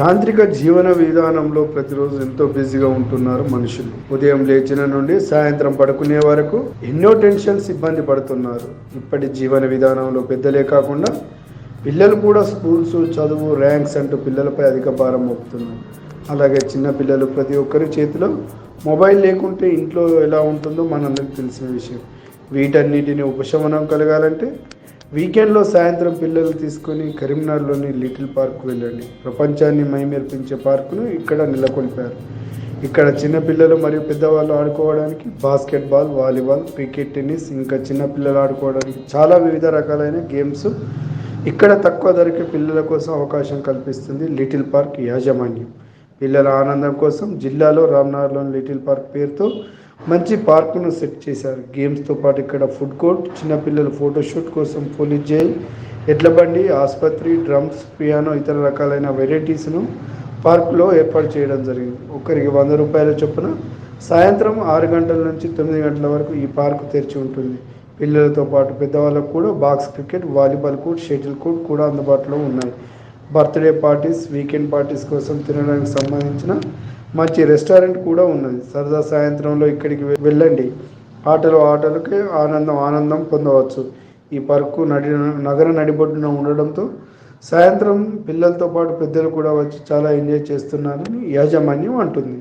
యాంత్రిక జీవన విధానంలో ప్రతిరోజు ఎంతో బిజీగా ఉంటున్నారు మనుషులు. ఉదయం లేచిన నుండి సాయంత్రం పడుకునే వరకు ఎన్నో టెన్షన్స్ ఇబ్బంది పడుతున్నారు. ఇప్పటి జీవన విధానంలో పెద్దలే కాకుండా పిల్లలు కూడా స్కూల్స్ చదువు ర్యాంక్స్ అంటూ పిల్లలపై అధిక భారం మోపుతున్నారు. అలాగే చిన్న పిల్లలు ప్రతి ఒక్కరి చేతిలో మొబైల్ లేకుంటే ఇంట్లో ఎలా ఉంటుందో మనందరికి తెలిసిన విషయం. వీటన్నిటిని ఉపశమనం కలగాలంటే వీకెండ్లో సాయంత్రం పిల్లలు తీసుకొని కరీంనగర్లోని లిటిల్ పార్క్ వెళ్ళండి. ప్రపంచాన్ని మైమేర్పించే పార్కును ఇక్కడ నెలకొల్పారు. ఇక్కడ చిన్నపిల్లలు మరియు పెద్దవాళ్ళు ఆడుకోవడానికి బాస్కెట్బాల్ వాలీబాల్ క్రికెట్ టెన్నిస్ ఇంకా చిన్నపిల్లలు ఆడుకోవడానికి చాలా వివిధ రకాలైన గేమ్స్ ఇక్కడ తక్కువ ధరకే పిల్లల కోసం అవకాశం కల్పిస్తుంది లిటిల్ పార్క్ యాజమాన్యం. పిల్లల ఆనందం కోసం జిల్లాలో రామ్నగర్లోని లిటిల్ పార్క్ పేరుతో మంచి పార్కును సెట్ చేశారు. గేమ్స్తో పాటు ఇక్కడ ఫుడ్ కోర్ట్ చిన్నపిల్లల ఫోటోషూట్ కోసం పోలీస్ జైల్ ఎడ్ల బండి ఆసుపత్రి డ్రమ్స్ పియానో ఇతర రకాలైన వెరైటీస్ను పార్కులో ఏర్పాటు చేయడం జరిగింది. ఒకరికి వంద రూపాయల చొప్పున సాయంత్రం ఆరు గంటల నుంచి తొమ్మిది గంటల వరకు ఈ పార్కు తెరిచి ఉంటుంది. పిల్లలతో పాటు పెద్దవాళ్ళకు కూడా box cricket volleyball court shuttle court కూడా అందుబాటులో ఉన్నాయి. బర్త్డే పార్టీస్ వీకెండ్ పార్టీస్ కోసం తినడానికి సంబంధించిన మంచి రెస్టారెంట్ కూడా ఉన్నది. సరదా సాయంత్రంలో ఇక్కడికి వెళ్ళండి. ఆటలు ఆటలకే ఆనందం ఆనందం పొందవచ్చు. ఈ పార్కు నడి నగర నడిబొడ్డున ఉండడంతో సాయంత్రం పిల్లలతో పాటు పెద్దలు కూడా వచ్చి చాలా ఎంజాయ్ చేస్తున్నారని యాజమాన్యం అంటుంది.